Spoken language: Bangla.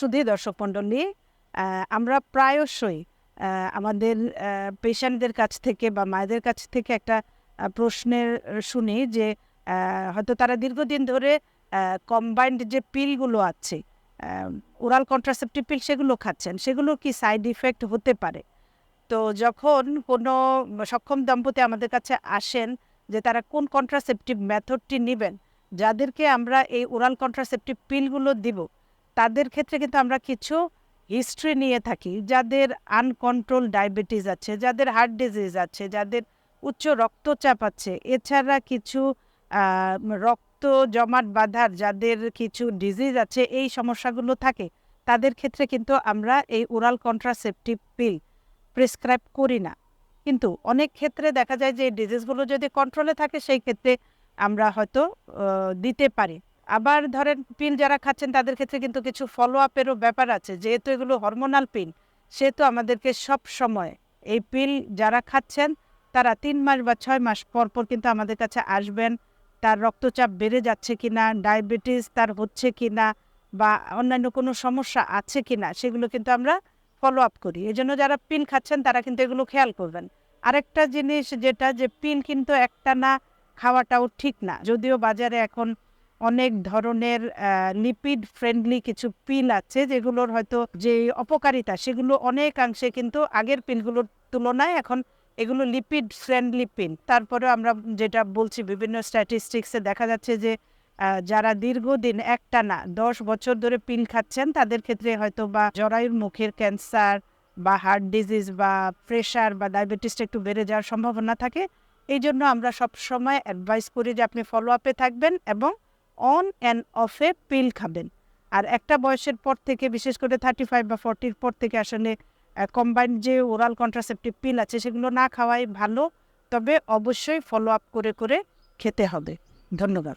সুধী দর্শক মণ্ডলী আমরা প্রায়শই আমাদের পেশেন্টদের কাছ থেকে বা মায়েদের কাছ থেকে একটা প্রশ্নের শুনি যে হয়তো তারা দীর্ঘদিন ধরে কম্বাইন্ড যে পিলগুলো আছে ওরাল কন্ট্রাসেপটিভ পিল সেগুলো খাচ্ছেন সেগুলো কি সাইড ইফেক্ট হতে পারে? তো যখন কোনো সক্ষম দম্পতি আমাদের কাছে আসেন যে তারা কোন কন্ট্রাসেপটিভ মেথডটি নেবেন, যাদেরকে আমরা এই ওরাল কন্ট্রাসেপটিভ পিলগুলো দিব তাদের ক্ষেত্রে কিন্তু আমরা কিছু হিস্ট্রি নিয়ে থাকি, যাদের আনকন্ট্রোল ডায়াবেটিস আছে, যাদের হার্ট ডিজিজ আছে, যাদের উচ্চ রক্তচাপ আছে। এছাড়া কিছু রক্ত জমাট বাঁধার যাদের কিছু ডিজিজ আছে, এই সমস্যাগুলো থাকে, তাদের ক্ষেত্রে কিন্তু আমরা এই ওরাল কন্ট্রাসেপটিভ পিল প্রেসক্রাইব করি না। কিন্তু অনেক ক্ষেত্রে দেখা যায় যে এই ডিজিজগুলো যদি কন্ট্রোলে থাকে, সেই ক্ষেত্রে আমরা হয়তো দিতে পারি। আবার ধরেন পিল যারা খাচ্ছেন, তাদের ক্ষেত্রে কিন্তু কিছু ফলো আপেরও ব্যাপার আছে। যেহেতু এগুলো হরমোনাল পিল সেহেতু আমাদেরকে সব সময় এই পিল যারা খাচ্ছেন, তারা তিন মাস বা ছয় মাস পর পর কিন্তু আমাদের কাছে আসবেন। তার রক্তচাপ বেড়ে যাচ্ছে কিনা ডায়াবেটিস তার হচ্ছে কিনা, বা অন্যান্য কোনো সমস্যা আছে কিনা, সেগুলো কিন্তু আমরা ফলো আপ করি। এই জন্য যারা পিল খাচ্ছেন, তারা কিন্তু এগুলো খেয়াল করবেন। আরেকটা জিনিস যেটা, যে পিল কিন্তু একটা না, খাওয়াটাও ঠিক না। যদিও বাজারে এখন অনেক ধরনের লিপিড ফ্রেন্ডলি কিছু পিল আছে যেগুলোর হয়তো যে অপকারিতা সেগুলো অনেকাংশে কিন্তু আগের পিলগুলোর তুলনায় এখন এগুলো লিপিড ফ্রেন্ডলি পিল তারপরে আমরা যেটা বলছি, বিভিন্ন স্ট্যাটিস্টিক্সে দেখা যাচ্ছে যে যারা দীর্ঘদিন একটানা দশ বছর ধরে পিল খাচ্ছেন, তাদের ক্ষেত্রে হয়তো বা জরায়ুর মুখের ক্যান্সার বা হার্ট ডিজিজ বা প্রেশার বা ডায়াবেটিসটা একটু বেড়ে যাওয়ার সম্ভাবনা থাকে। এই জন্য আমরা সব সময় অ্যাডভাইস করি যে আপনি ফলো আপে থাকবেন এবং অন অ্যান্ড অফে পিল খাবেন। আর একটা বয়সের পর থেকে, বিশেষ করে থার্টি ফাইভ বা ফর্টির পর থেকে আসলে কম্বাইন্ড যে ওরাল কন্ট্রাসেপটিভ পিল আছে, সেগুলো না খাওয়াই ভালো। তবে অবশ্যই ফলো আপ করে করে খেতে হবে। ধন্যবাদ।